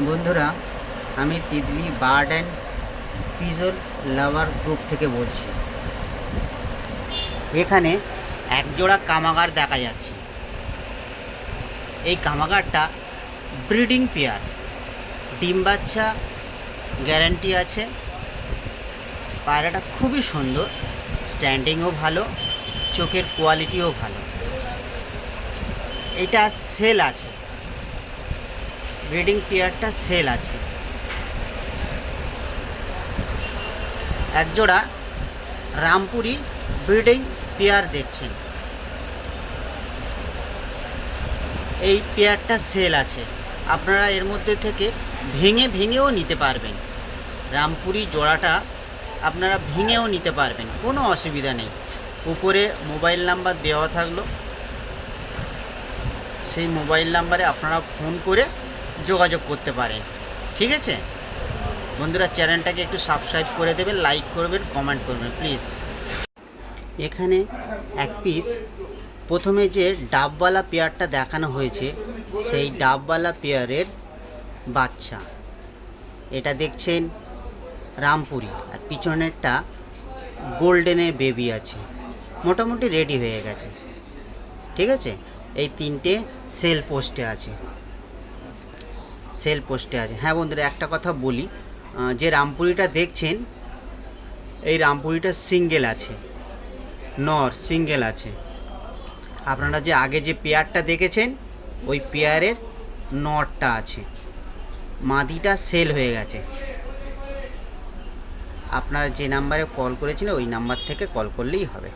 বন্ধুরা, আমি Titli bird and fizzle lover group থেকে বলছি। এখানে একজোড়া কামাগার দেখা যাচ্ছে। এই কামাগারটা ব্রিডিং পেয়ার। ডিম বাচ্চা গ্যারান্টি আছে। পায়রাটা খুবই সুন্দর, স্ট্যান্ডিংও ভালো, চোখের কোয়ালিটিও ভালো। এটা সেল আছে। ব্রিডিং পেয়ারটা সেল আছে। একজোড়া রামপুরি ব্রিডিং পেয়ার দেখছেন। এই পেয়ারটা সেল আছে। আপনারা এর মধ্যে থেকে ভেঙে ভেঙেও নিতে পারবেন। রামপুরি জোড়াটা আপনারা ভেঙেও নিতে পারবেন, কোনো অসুবিধা নেই। উপরে মোবাইল নাম্বার দেওয়া থাকল। সেই মোবাইল নাম্বারে আপনারা ফোন করে যোগাযোগ করতে পারেন ঠিক আছে? বন্ধুরা, চ্যানেলটাকে একটু সাবস্ক্রাইব করে দেবেন লাইক করবেন কমেন্ট করবেন প্লিজ এখানে এক পিস প্রথমে যে ডাবওয়ালা পেয়ারটা দেখানো হয়েছে, সেই ডাবওয়ালা পেয়ারের বাচ্চা। এটা দেখছেন রামপুরি, আর পিছনেরটা গোল্ডেনের বেবি আছে। মোটামুটি রেডি হয়ে গেছে। ঠিক আছে? এই তিনটে সেল পোস্টে আছে। সেল পোস্টে আছে। হ্যাঁ বন্ধুরা, একটা কথা বলি যে রামপুরিটা দেখছেন, এই রামপুরিটা সিঙ্গেল আছে, নর সিঙ্গেল আছে। আপনারা যে আগে যে পেয়ারটা দেখেছেন, ওই পেয়ারের নরটা আছে। মাদিটা সেল হয়ে গেছে। আপনারা যে নাম্বারে কল করেছিলেন, ওই নাম্বার থেকে কল করলেই হবে।